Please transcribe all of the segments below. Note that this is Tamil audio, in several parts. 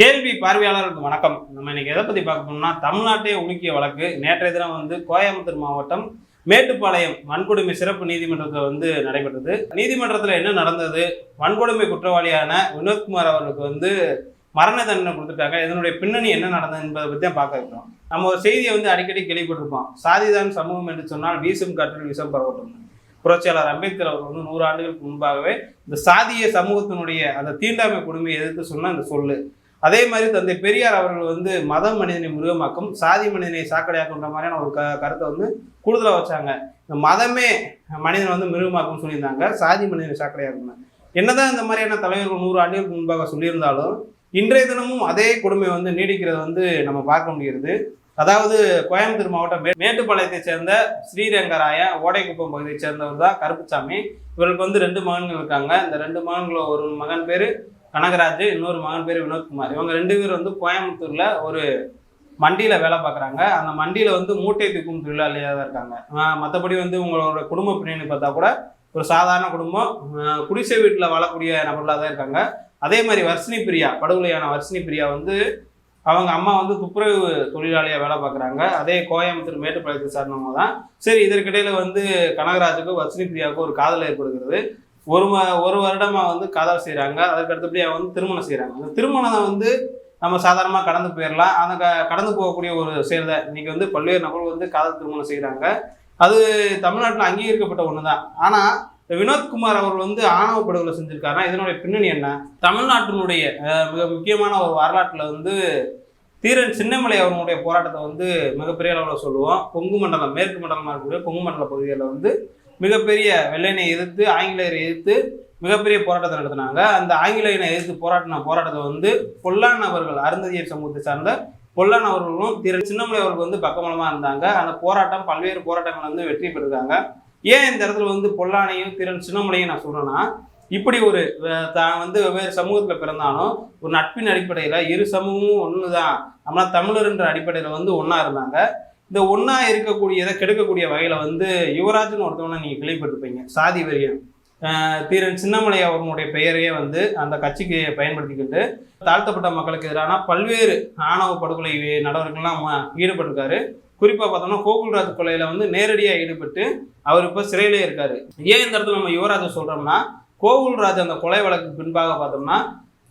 கேள்வி பார்வையாளர்களுக்கு வணக்கம். நம்ம இன்னைக்கு எதை பத்தி பார்க்க போனோம்னா தமிழ்நாட்டை உலுக்கிய வழக்கு. நேற்றைய தினம் வந்து கோயம்புத்தூர் மாவட்டம் மேட்டுப்பாளையம் வன்கொடுமை சிறப்பு நீதிமன்றத்தில் வந்து நடைபெற்றது. நீதிமன்றத்தில் என்ன நடந்தது? வன்கொடுமை குற்றவாளியான வினோத்குமார் அவர்களுக்கு வந்து மரண தண்டனை கொடுத்துட்டாங்க. இதனுடைய பின்னணி என்ன நடந்தது என்பதை பற்றி தான் பார்க்க இருக்கிறோம். நம்ம ஒரு செய்தியை வந்து அடிக்கடி கேள்விப்பட்டிருப்போம். சாதிதான் சமூகம் என்று சொன்னால் வீசும் காற்றில் விஷம் பரவட்டும். புரட்சியாளர் அம்பேத்கர் அவர் வந்து நூறு ஆண்டுகளுக்கு முன்பாகவே இந்த சாதிய சமூகத்தினுடைய அந்த தீண்டாமை கொடுமையை எதிர்த்து சொன்ன அந்த சொல்லு. அதே மாதிரி தந்தை பெரியார் அவர்கள் வந்து மதம் மனிதனை மிருகமாக்கும் சாதி மனிதனை சாக்கடையாக்குன்ற மாதிரியான ஒரு க கருத்தை வந்து கூடுதலாக வச்சாங்க. இந்த மதமே மனிதனை வந்து மிருகமாக்கும்னு சொல்லியிருந்தாங்க சாதி மனிதனை சாக்கடையாக்கணும் என்னதான் இந்த மாதிரியான தலைவர்கள் நூறு ஆண்டுகளுக்கு முன்பாக சொல்லியிருந்தாலும் இன்றைய தினமும் அதே கொடுமை வந்து நீடிக்கிறது வந்து நம்ம பார்க்க முடிகிறது. அதாவது கோயம்புத்தூர் மாவட்டம் மே- மேட்டுப்பாளையத்தை சேர்ந்த ஸ்ரீரங்கராய ஓடைக்குப்பம் பகுதியை சேர்ந்தவர் தான் கருப்புசாமி. இவருக்கு வந்து ரெண்டு மகன்கள் இருக்காங்க. இந்த ரெண்டு மகன்கள ஒரு மகன் பேர் கனகராஜ் இன்னொரு மகன் பேர் வினோத்குமார். இவங்க ரெண்டு பேர் வந்து கோயம்புத்தூர்ல ஒரு மண்டியில் வேலை பார்க்குறாங்க. அந்த மண்டியில் வந்து மூட்டை தூக்கும் தொழிலாளியாக தான் இருக்காங்க மற்றபடி வந்து உங்களோட குடும்ப பின்னணி பார்த்தா கூட ஒரு சாதாரண குடும்பம் குடிசை வீட்டில் வாழக்கூடிய நபர்களாக தான் இருக்காங்க. அதே மாதிரி வர்ஷினி பிரியா படுகொலையான வர்ஷினி பிரியா வந்து அவங்க அம்மா வந்து துப்புரவு தொழிலாளியாக வேலை பார்க்குறாங்க. அதே கோயம்புத்தூர் மேட்டுப்பாளையத்தை சார்ந்தவங்க தான். சரி இதற்கிடையில் வந்து கனகராஜுக்கும் வர்ஷினி பிரியாவுக்கும் ஒரு காதல் ஏற்படுகிறது. ஒரு ம ஒரு வருடமாக வந்து காதல் செய்கிறாங்க அதுக்கு அடுத்தபடியாக வந்து திருமணம் செய்கிறாங்க அந்த திருமணம் வந்து நம்ம சாதாரணமாக கடந்து போயிடலாம் அந்த க கடந்து போகக்கூடிய ஒரு செயல் தான் வந்து பல்வேறு நபர்கள் வந்து காதல் திருமணம் செய்கிறாங்க அது தமிழ்நாட்டில் அங்கீகரிக்கப்பட்ட ஒன்று தான் ஆனால் வினோத்குமார் அவர் வந்து ஆணவ படுகொலை செஞ்சிருக்காருன்னா இதனுடைய பின்னணி என்ன? தமிழ்நாட்டினுடைய மிக முக்கியமான ஒரு வரலாற்றில் வந்து தீரன் சின்னமலை அவர்களுடைய போராட்டத்தை வந்து மிகப்பெரிய அளவில் சொல்லுவோம். கொங்கு மண்டலம் மேற்கு மண்டலமாக இருக்கக்கூடிய கொங்கு மண்டல பகுதிகளில் வந்து மிகப்பெரிய வெள்ளையனை எதிர்த்து ஆங்கிலேயரை எதிர்த்து மிகப்பெரிய போராட்டத்தை நடத்தினாங்க. அந்த ஆங்கிலேயனை எதிர்த்து போராட்டின போராட்டத்தை வந்து பொல்லான் அவர்கள் அருந்ததியர் சமூகத்தை சார்ந்த பொல்லான் அவர்களும் திரு சின்னமலை அவர்கள் வந்து பக்கமலமாக இருந்தாங்க. அந்த போராட்டம் பல்வேறு போராட்டங்கள் வந்து வெற்றி பெற்றிருக்காங்க. ஏன் இந்த இடத்துல வந்து பொல்லானையும் திறன் சின்னமலையும் நான் சொல்றேன்னா இப்படி ஒரு தான் வந்து வெவ்வேறு சமூகத்தில் பிறந்தாலும் ஒரு நட்பின் அடிப்படையில் இரு சமூகமும் ஒன்று தான் நம்மளா தமிழர்ன்ற அடிப்படையில் வந்து ஒன்றா இருந்தாங்க. இந்த ஒன்றா இருக்கக்கூடியதை கெடுக்கக்கூடிய வகையில் வந்து யுவராஜ்னு ஒருத்தவனை நீங்கள் கேள்விப்பட்டிருப்பீங்க சாதி வெறியன். தீரன் சின்னமலை அவர்களுடைய பெயரையே வந்து அந்த கட்சிக்கு பயன்படுத்திக்கிட்டு தாழ்த்தப்பட்ட மக்களுக்கு எதிரான பல்வேறு ஆணவ படுகொலை நடவடிக்கைலாம் ஈடுபட்டிருக்காரு. குறிப்பாக பார்த்தோம்னா கோகுல்ராஜ் கொலையில் வந்து நேரடியாக ஈடுபட்டு அவர் இப்போ சிறையிலே இருக்கார். ஏன் இந்த இடத்துல நம்ம யுவராஜை சொல்கிறோம்னா கோகுல்ராஜ் அந்த கொலை வழக்கு பின்பாக பார்த்தோம்னா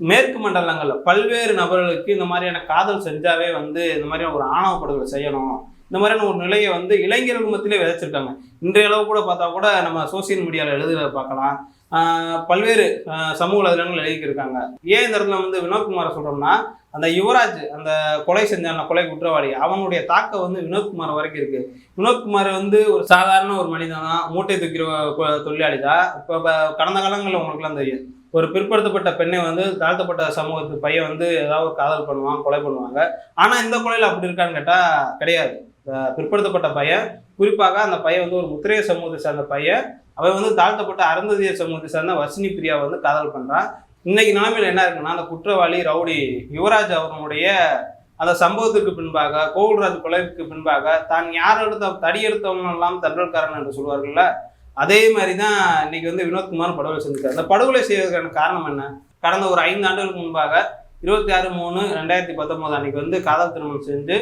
மேற்கு மண்டலங்களில் பல்வேறு நபர்களுக்கு இந்த மாதிரியான காதல் செஞ்சாவே வந்து இந்த மாதிரியான ஒரு ஆணவ படுகொலை செய்யணும். இந்த மாதிரியான ஒரு நிலையை வந்து இளைஞர்கள் மத்தியிலே விதைச்சிருக்காங்க. இன்றைய அளவு கூட பார்த்தா கூட நம்ம சோசியல் மீடியாவில் எழுதுகிறத பார்க்கலாம். பல்வேறு சமூக வலைதளங்கள் எழுதியிருக்காங்க. ஏன் இந்த இடத்துல வந்து வினோத்குமாரை சொல்கிறோம்னா அந்த யுவராஜ் அந்த கொலை செஞ்சான கொலை குற்றவாளி அவனுடைய தாக்கம் வந்து வினோத்குமார் வரைக்கும் இருக்கு. வினோத்குமார் வந்து ஒரு சாதாரண ஒரு மனிதன் தான் மூட்டை தூக்கிற தொழிலாளி தான் இப்போ கடந்த காலங்களில் உங்களுக்குலாம் தெரியும். ஒரு பிற்படுத்தப்பட்ட பெண்ணை வந்து தாழ்த்தப்பட்ட சமூகத்து பையன் வந்து ஏதாவது ஒரு காதல் பண்ணுவான் கொலை பண்ணுவாங்க. ஆனால் இந்த கொலையில் அப்படி இருக்கான்னு கேட்டால் கிடையாது. பிற்படுத்தப்பட்ட பையன். குறிப்பாக அந்த பையன் வந்து ஒரு முத்திரைய சமூகத்தை சார்ந்த பையன். அவன் வந்து தாழ்த்தப்பட்ட அருந்ததியர் சமூகத்தை சார்ந்த வசினி பிரியா வந்து காதல் பண்ணுறான் இன்னைக்கு நிலைமையில் என்ன இருக்குன்னா அந்த குற்றவாளி ரவுடி யுவராஜ் அவர்களுடைய அந்த சம்பவத்திற்கு பின்பாக கோகுல்ராஜ் கொலைக்கு பின்பாக தான் யார் எடுத்த தடி எடுத்தவங்கெல்லாம் தண்டல்காரன் என்று சொல்வார்கள்ல அதே மாதிரி தான் இன்னைக்கு வந்து வினோத்குமார் படுகொலை செஞ்சிருக்காரு. அந்த படுகொலை செய்வதற்கான காரணம் என்ன? கடந்த ஒரு ஐந்து ஆண்டுகளுக்கு முன்பாக இருபத்தி ஆறு மூணு ரெண்டாயிரத்தி பத்தொம்போது அன்னைக்கு வந்து காதல் திருமணம் செஞ்சு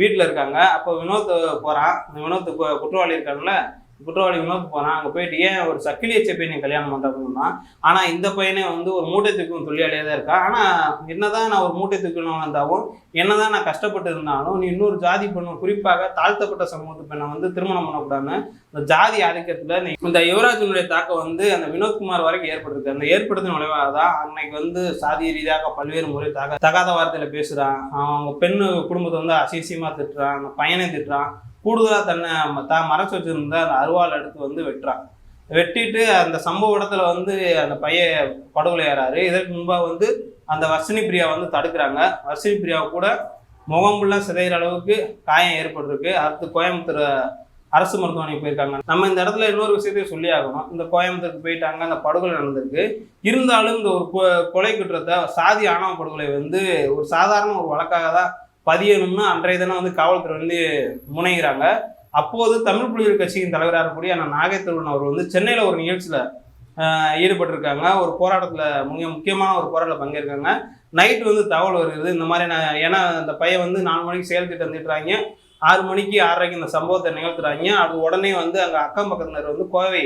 வீட்டில் இருக்காங்க. அப்போ வினோத் போகிறான் வினோத் குற்றவாளி இருக்காங்கல்ல குற்றவாளி வினோத் போகிறான் அங்கே போயிட்டு ஏன் ஒரு சக்கிலியச்ச பையனை கல்யாணம் பண்ணுறதுன்னா ஆனால் இந்த பையனே வந்து ஒரு மூட்டை தூக்கும் தொழிலாளியாக தான் இருக்கான் ஆனால் என்னதான் நான் ஒரு மூட்டை தூக்கணும் வந்தாலும் என்னதான் நான் கஷ்டப்பட்டு இருந்தாலும் நீ இன்னொரு ஜாதி பெண்ணு குறிப்பாக தாழ்த்தப்பட்ட சமூகத்து பெண்ணை வந்து திருமணம் பண்ணக்கூடாதுன்னு இந்த ஜாதி ஆதிக்கத்தில் நீ இந்த யுவராஜனுடைய தாக்கம் வந்து அந்த வினோத்குமார் வரைக்கும் ஏற்பட்டிருக்கு. அந்த ஏற்படுத்தின விளைவாக தான் அன்னைக்கு வந்து சாதி ரீதியாக பல்வேறு முறை தக தகாத வார்த்தையில் பேசுகிறான் அவங்க பெண்ணு குடும்பத்தை வந்து அசிசியமாக திட்டுறான். அந்த பையனை திட்டுறான். கூடுதலாக தன்னை ம- தான் மறைச்சு வச்சுருந்த அந்த அருவாள் எடுத்து வந்து வெட்டுறான் வெட்டிட்டு அந்த சம்பவ இடத்துல வந்து அந்த பையன் படுகொலையாறாரு இதற்கு முன்பாக வந்து அந்த வர்ஷினி பிரியா வந்து தடுக்கிறாங்க. வர்ஷினி பிரியாவை கூட முகம் ஃபுல்லாக சிதைகிற அளவுக்கு காயம் ஏற்பட்டிருக்கு. அடுத்து கோயம்புத்தூர் அரசு மருத்துவமனைக்கு போயிருக்காங்க. நம்ம இந்த இடத்துல இன்னொரு விஷயத்தையும் சொல்லி ஆகணும். இந்த கோயம்புத்தூருக்கு போயிட்டாங்க. அந்த படுகொலை நடந்திருக்கு. இருந்தாலும் இந்த ஒரு கொ- கொலை குற்றத்தை சாதி ஆணவ படுகொலை வந்து ஒரு சாதாரண ஒரு வழக்காக தான் பதியணும்னு அன்றைய தினம் வந்து காவல்துறை வந்து முனைகிறாங்க. அப்போது தமிழ் புலிகள் கட்சியின் தலைவராக இருக்கக்கூடிய அந்த நாகை திருவன் அவர் வந்து சென்னையில் ஒரு நிகழ்ச்சியில் ஈடுபட்டிருக்காங்க. ஒரு போராட்டத்தில் மிக முக்கியமான ஒரு போராட்டத்தில் பங்கேற்காங்க நைட் வந்து தகவல் வருகிறது. இந்த மாதிரி நான் ஏன்னா அந்த பையன் வந்து நாலு மணிக்கு செயல் திட்டம் திட்டுறாங்க. ஆறு மணிக்கு ஆறரைக்கு இந்த சம்பவத்தை நிகழ்த்துறாங்க. அது உடனே வந்து அங்கே அக்கம் பக்கத்தினர் வந்து கோவை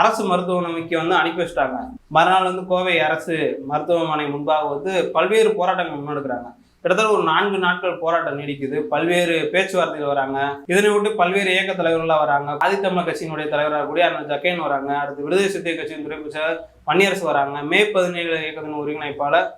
அரசு மருத்துவமனைக்கு வந்து அனுப்பி வச்சிட்டாங்க. மறுநாள் வந்து கோவை அரசு மருத்துவமனை முன்பாக வந்து பல்வேறு போராட்டங்கள் முன்னெடுக்கிறாங்க. கிட்டத்தட்ட ஒரு நான்கு நாட்கள் போராட்டம் நீடிக்குது. பல்வேறு பேச்சுவார்த்தைகள் வராங்க. இதனை விட்டு பல்வேறு இயக்க தலைவர்களாக வராங்க. ஆதித்தமிழ் கட்சியினுடைய தலைவராக கூடிய அண்ணன் ஜக்கேன் வராங்க. அடுத்து விடுதலை சிறுத்தை கட்சியின் துறை செயலர் வன்னியரசு வராங்க. மே பதினேழு இயக்கத்தின் ஒருங்கிணைப்பாளர்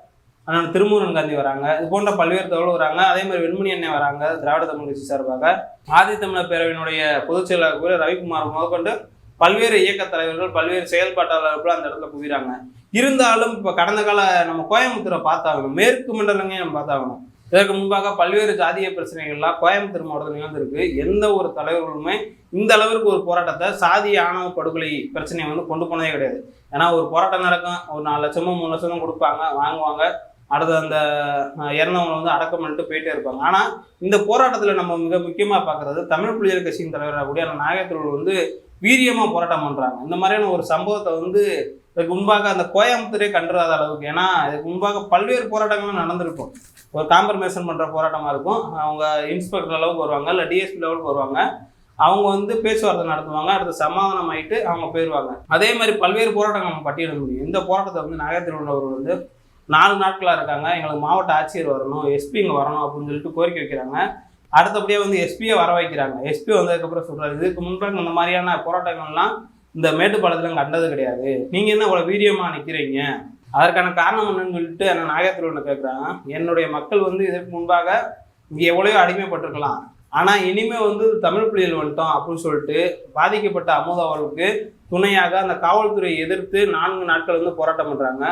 அண்ணன் திருமூரன் காந்தி வராங்க. இது போன்ற பல்வேறு தகவல் வராங்க. அதே மாதிரி வெண்மணி அண்ணன் வராங்க திராவிட தமிழ் கட்சி சார்பாக. ஆதித்தமிழர் பேரவையினுடைய பொதுச் செயலாளர் கூட ரவிக்குமார் முதற்கொண்டு பல்வேறு இயக்க தலைவர்கள் பல்வேறு செயல்பாட்டாளர்கள் அந்த இடத்துல குவிறாங்க. இருந்தாலும் இப்போ கடந்த கால நம்ம கோயம்புத்தூரை பார்த்தாகணும். மேற்கு மண்டலங்களையும் நம்ம பார்த்தாகணும். இதற்கு முன்பாக பல்வேறு ஜாதிய பிரச்சனைகள்லாம் கோயம்புத்தூர் மாவட்டத்தில் நிகழ்ந்திருக்கு. எந்த ஒரு தலைவர்களுமே இந்த அளவிற்கு ஒரு போராட்டத்தை சாதி ஆணவ படுகொலை பிரச்சனையை வந்து கொண்டு போனதே கிடையாது. ஏன்னா ஒரு போராட்டம் நடக்கும். ஒரு நாலு லட்சமோ மூணு லட்சமோ கொடுப்பாங்க வாங்குவாங்க. அடுத்து அந்த இறந்தவங்களை வந்து அடக்கம் பண்ணிட்டு போயிட்டே இருப்பாங்க. ஆனால் இந்த போராட்டத்தில் நம்ம மிக முக்கியமாக பார்க்குறது தமிழ் புலிகள் கட்சியின் தலைவராக கூடிய அந்த வந்து வீரியமாக போராட்டம் பண்ணுறாங்க இந்த மாதிரியான ஒரு சம்பவத்தை வந்து இதுக்கு முன்பாக அந்த கோயம்புத்தூரே கண்டுறாத அளவுக்கு. ஏன்னா இதுக்கு முன்பாக பல்வேறு போராட்டங்களும் நடந்திருக்கும். ஒரு காம்ப்ரமைசன் பண்ணுற போராட்டமாக இருக்கும். அவங்க இன்ஸ்பெக்டர் அளவுக்கு வருவாங்க இல்லை டிஎஸ்பி லெவலுக்கு வருவாங்க. அவங்க வந்து பேச்சுவார்த்தை நடத்துவாங்க அடுத்து சமாதானம் ஆயிட்டு அவங்க போயிடுவாங்க அதே மாதிரி பல்வேறு போராட்டங்கள் நம்ம பட்டியலிட முடியும். இந்த போராட்டத்தை வந்து நாகத்தில் உள்ளவர் வந்து நாலு நாட்களாக இருக்காங்க. எங்களுக்கு மாவட்ட ஆட்சியர் வரணும் எஸ்பி இங்கே வரணும் அப்படின்னு சொல்லிட்டு கோரிக்கை வைக்கிறாங்க. அடுத்தபடியாக வந்து எஸ்பியை வர வைக்கிறாங்க. எஸ்பி வந்ததுக்கப்புறம் சொல்கிறாரு இதுக்கு முன்பாக இந்த மாதிரியான போராட்டங்கள்லாம் இந்த மேட்டுப்பாளத்தில் கண்டது கிடையாது. நீங்கள் என்ன இவ்வளோ வீரியமாக நிற்கிறீங்க அதற்கான காரணம் என்னன்னு சொல்லிட்டு நான் நாகத்தில் ஒன்று கேட்குறாங்க என்னுடைய மக்கள் வந்து இதற்கு முன்பாக இங்கே எவ்வளோ அடிமைப்பட்டிருக்கலாம். ஆனால் இனிமே வந்து தமிழ் புலிகள் வந்துட்டோம் அப்படின்னு சொல்லிட்டு பாதிக்கப்பட்ட அமுதா அவர்களுக்கு துணையாக அந்த காவல்துறையை எதிர்த்து நான்கு நாட்கள் வந்து போராட்டம் பண்ணுறாங்க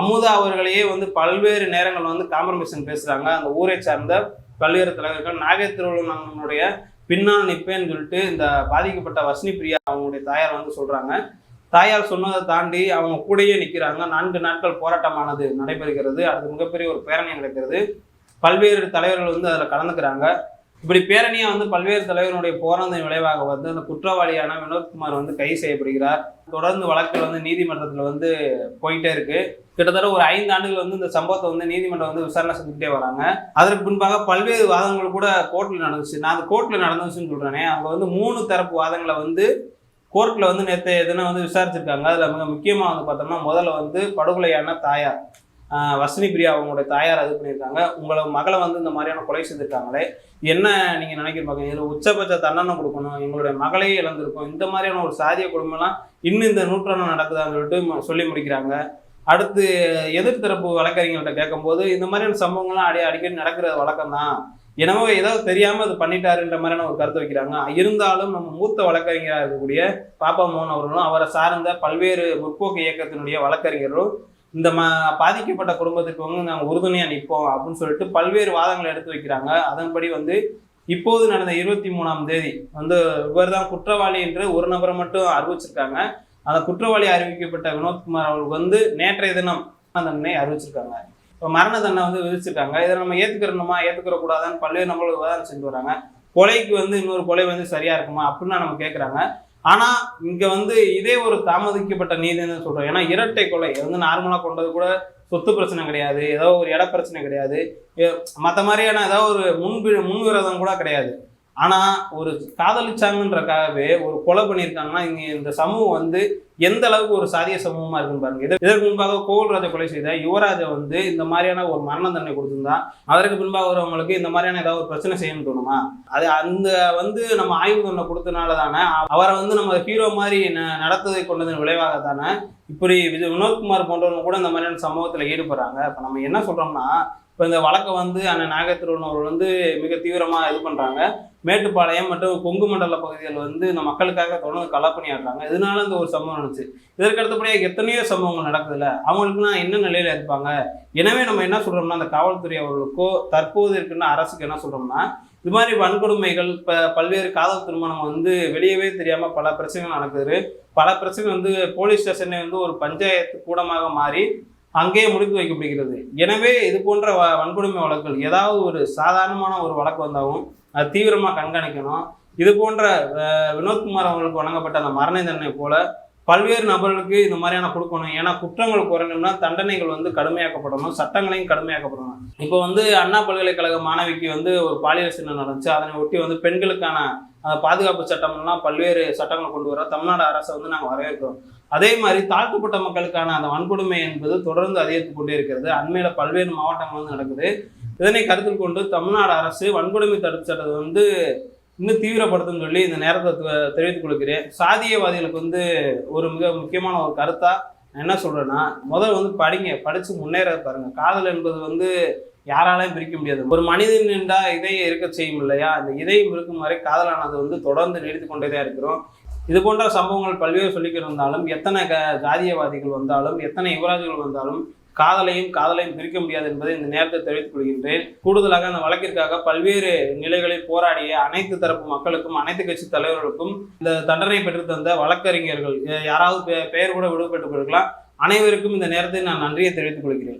அமுதா அவர்களையே வந்து பல்வேறு நேரங்கள் வந்து காம்ப்ரமைசன் பேசுகிறாங்க அந்த ஊரை சார்ந்த பல்வேறு தலைவர்கள் நாகத்திருவள்ளனுடைய பின்னால் நிற்பேன்னு சொல்லிட்டு இந்த பாதிக்கப்பட்ட வர்ஷினி பிரியா அவங்களுடைய தாயார் வந்து சொல்கிறாங்க தாயார் சொன்னதை தாண்டி அவங்க கூடயே நிற்கிறாங்க நான்கு நாட்கள் போராட்டமானது நடைபெறுகிறது. அது மிகப்பெரிய ஒரு பேரணி நடக்கிறது. பல்வேறு தலைவர்கள் வந்து அதில் கலந்துக்கிறாங்க. இப்படி பேரணியாக வந்து பல்வேறு தலைவர்களுடைய போராட்டத்தின் விளைவாக வந்து அந்த குற்றவாளியான வினோத்குமார் வந்து கைது செய்யப்படுகிறார். தொடர்ந்து வழக்குகள் வந்து நீதிமன்றத்தில் வந்து போயிட்டே இருக்கு. கிட்டத்தட்ட ஒரு ஐந்து ஆண்டுகள் வந்து இந்த சம்பவத்தை வந்து நீதிமன்றம் வந்து விசாரணை செஞ்சுக்கிட்டே வராங்க. அதற்கு முன்பாக பல்வேறு வாதங்கள் கூட கோர்ட்டில் நடந்துச்சு. நான் அது கோர்ட்டில் நடந்துச்சுன்னு சொல்கிறேனே அங்கே வந்து மூணு தரப்பு வாதங்களை வந்து கோர்ட்டில் வந்து நேற்று எதுனா வந்து விசாரிச்சிருக்காங்க. அதில் மிக முக்கியமாக வந்து பார்த்தோம்னா முதல்ல வந்து படுகொலையான தாயார். வசனி பிரியா அவங்களுடைய தாயார் அது பண்ணியிருக்காங்க. உங்களை மகளை வந்து இந்த மாதிரியான கொலை செய்திருக்காங்களே என்ன நீங்கள் நினைக்கிறீங்க இதில் உச்சபட்ச தண்டனை கொடுக்கணும் எங்களுடைய மகளையே இழந்திருக்கும் இந்த மாதிரியான ஒரு சாதிய குடும்பம்லாம் இன்னும் இந்த நூற்றாண்டு நடக்குதான்னு சொல்லிட்டு சொல்லி முடிக்கிறாங்க. அடுத்து எதிர்த்தரப்பு வழக்கறிஞர்கள்ட்ட கேட்கும்போது இந்த மாதிரியான சம்பவங்கள்லாம் அடி அடிக்கடி நடக்கிற வழக்கம் தான் எனவே ஏதோ தெரியாமல் அது பண்ணிட்டாருன்ற மாதிரியான ஒரு கருத்து வைக்கிறாங்க. இருந்தாலும் நம்ம மூத்த வழக்கறிஞராக இருக்கக்கூடிய பாப்பா மோகன் அவர்களும் அவரை சார்ந்த பல்வேறு முற்போக்கு இயக்கத்தினுடைய வழக்கறிஞர்களும் இந்த ம பாதிக்கப்பட்ட குடும்பத்துக்கு வந்து நாங்கள் உறுதுணையாக நிற்போம் அப்படின்னு சொல்லிட்டு பல்வேறு வாதங்களை எடுத்து வைக்கிறாங்க. அதன்படி வந்து இப்போது நடந்த இருபத்தி மூணாம் தேதி வந்து இவர் தான் குற்றவாளி என்று ஒரு நபரை மட்டும் அறிவிச்சிருக்காங்க. அந்த குற்றவாளி அறிவிக்கப்பட்ட வினோத்குமார் அவருக்கு வந்து நேற்றைய தினம் தண்டனை அறிவிச்சிருக்காங்க. இப்போ மரண தண்டனை வந்து விதிச்சிருக்காங்க. இதை நம்ம ஏற்றுக்கிறணுமா ஏற்றுக்கிற கூடாதான்னு பல்வேறு நம்மளுக்கு விவாதம் செஞ்சு வராங்க. கொலைக்கு வந்து இன்னொரு கொலை வந்து சரியா இருக்குமா அப்படின்னு நம்ம கேட்குறாங்க ஆனா இங்க வந்து இதே ஒரு தாமதிக்கப்பட்ட நீதின்னு சொல்றோம். ஏன்னா இரட்டை கொலை. இது வந்து நார்மலா கொண்டது கூட சொத்து பிரச்சனை கிடையாது. ஏதோ ஒரு இட பிரச்சனை கிடையாது. மற்ற மாதிரியான ஏதாவது ஒரு முன்பு முன்விரோதம் கூட கிடையாது. ஆனால் ஒரு காதலிச்சாங்கன்றக்காகவே ஒரு கொலை பண்ணியிருக்காங்கன்னா இங்கே இந்த சமூகம் வந்து எந்த அளவுக்கு ஒரு சாதிய சமூகமாக இருக்குன்னு பாருங்க. இதற்கு முன்பாக கோவில்ராஜை கொலை செய்த யுவராஜை வந்து இந்த மாதிரியான ஒரு மரண தண்டனை கொடுத்துருந்தா அதற்கு பின்பாக வரவங்களுக்கு இந்த மாதிரியான ஏதாவது ஒரு பிரச்சனை செய்யணும்னு தோணுமா? அது அந்த வந்து நம்ம ஆய்வு தண்டனை கொடுத்தனால தானே அவரை வந்து நம்ம ஹீரோ மாதிரி ந- நடத்ததை கொண்டதன் விளைவாக தானே இப்படி விஜய் வினோத்குமார் போன்றவங்க கூட இந்த மாதிரியான சம்பவத்தில் ஈடுபடுறாங்க. இப்போ நம்ம என்ன சொல்கிறோம்னா இப்போ இந்த வழக்கை வந்து அண்ணன் நாகத்திருவன் அவர் வந்து மிக தீவிரமாக இது பண்ணுறாங்க மேட்டுப்பாளையம் மற்றும் கொங்கு மண்டல பகுதிகள் வந்து இந்த மக்களுக்காக தொடர்ந்து களப்பணியாடுறாங்க இதனால இந்த ஒரு சம்பவம் நடந்துச்சு. இதற்கு அடுத்தபடியாக எத்தனையோ சம்பவங்கள் நடக்குதுல்ல. அவங்களுக்குலாம் என்ன நிலையில இருப்பாங்க? எனவே நம்ம என்ன சொல்றோம்னா அந்த காவல்துறை அவர்களுக்கோ தற்போது இருக்குன்னு அரசுக்கு என்ன சொல்றோம்னா இது மாதிரி வன்கொடுமைகள் இப்போ பல்வேறு காதல் திருமணம் வந்து வெளியவே தெரியாமல் பல பிரச்சனைகள் நடக்குது. பல பிரச்சனை வந்து போலீஸ் ஸ்டேஷனே வந்து ஒரு பஞ்சாயத்து கூடமாக மாறி அங்கேயே முடித்து வைக்கப்படுகிறது. எனவே இது போன்ற வ- வன்கொடுமை வழக்குகள் ஏதாவது ஒரு சாதாரணமான ஒரு வழக்கு வந்தாலும் அது தீவிரமாக கண்காணிக்கணும். இது போன்ற வினோத்குமார் அவர்களுக்கு வழங்கப்பட்ட அந்த மரண தண்டனை போல பல்வேறு நபர்களுக்கு இந்த மாதிரியான கொடுக்கணும். ஏன்னா குற்றங்கள் குறையணும்னா தண்டனைகள் வந்து கடுமையாக்கப்படணும். சட்டங்களையும் கடுமையாக்கப்படணும். இப்போ வந்து அண்ணா பல்கலைக்கழக மாணவிக்கு வந்து ஒரு பாலியல் சின்னம் நடந்துச்சு. அதனை ஒட்டி வந்து பெண்களுக்கான பாதுகாப்பு சட்டம்லாம் பல்வேறு சட்டங்களை கொண்டு வர தமிழ்நாடு அரசை வந்து நாங்கள் வரவேற்கிறோம். அதே மாதிரி தாழ்த்தப்பட்ட மக்களுக்கான அந்த வன்கொடுமை என்பது தொடர்ந்து அதிகரித்து கொண்டே இருக்கிறது. அண்மையில் பல்வேறு மாவட்டங்கள் வந்து நடக்குது. இதனை கருத்தில் கொண்டு தமிழ்நாடு அரசு வன்கொடுமை தடுப்பு சட்டத்தை வந்து இன்னும் தீவிரப்படுத்தும் சொல்லி இந்த நேரத்தை தெரிவித்துக் கொள்கிறேன். சாதியவாதிகளுக்கு வந்து ஒரு மிக முக்கியமான ஒரு கருத்தா நான் என்ன சொல்றேன்னா முதல் வந்து படிங்க. படிச்சு முன்னேற பாருங்க. காதல் என்பது வந்து யாராலையும் பிரிக்க முடியாது. ஒரு மனிதன் நின்றா இதயம் இருக்க செய்யும் இல்லையா? அந்த இதயம் இருக்கும் வரை காதலானது வந்து தொடர்ந்து நீடித்து கொண்டே தான் இருக்கிறோம். இது போன்ற சம்பவங்கள் பல்வேறு சொல்லிக்கிட்டு இருந்தாலும் எத்தனை க ஜாதியவாதிகள் வந்தாலும் எத்தனை யுவராஜ்கள் வந்தாலும் காதலையும் காதலையும் பிரிக்க முடியாது என்பதை இந்த நேரத்தை தெரிவித்துக் கொள்கின்றேன். கூடுதலாக அந்த வழக்கிற்காக பல்வேறு நிலைகளில் போராடிய அனைத்து தரப்பு மக்களுக்கும் அனைத்து கட்சி தலைவர்களுக்கும் இந்த தண்டனை பெற்று தந்த வழக்கறிஞர்கள் யாராவது பெ- பெயர் கூட விடுபட்டுக் கொள்கலாம். அனைவருக்கும் இந்த நேரத்தை நான் நன்றியை தெரிவித்துக் கொள்கிறேன்.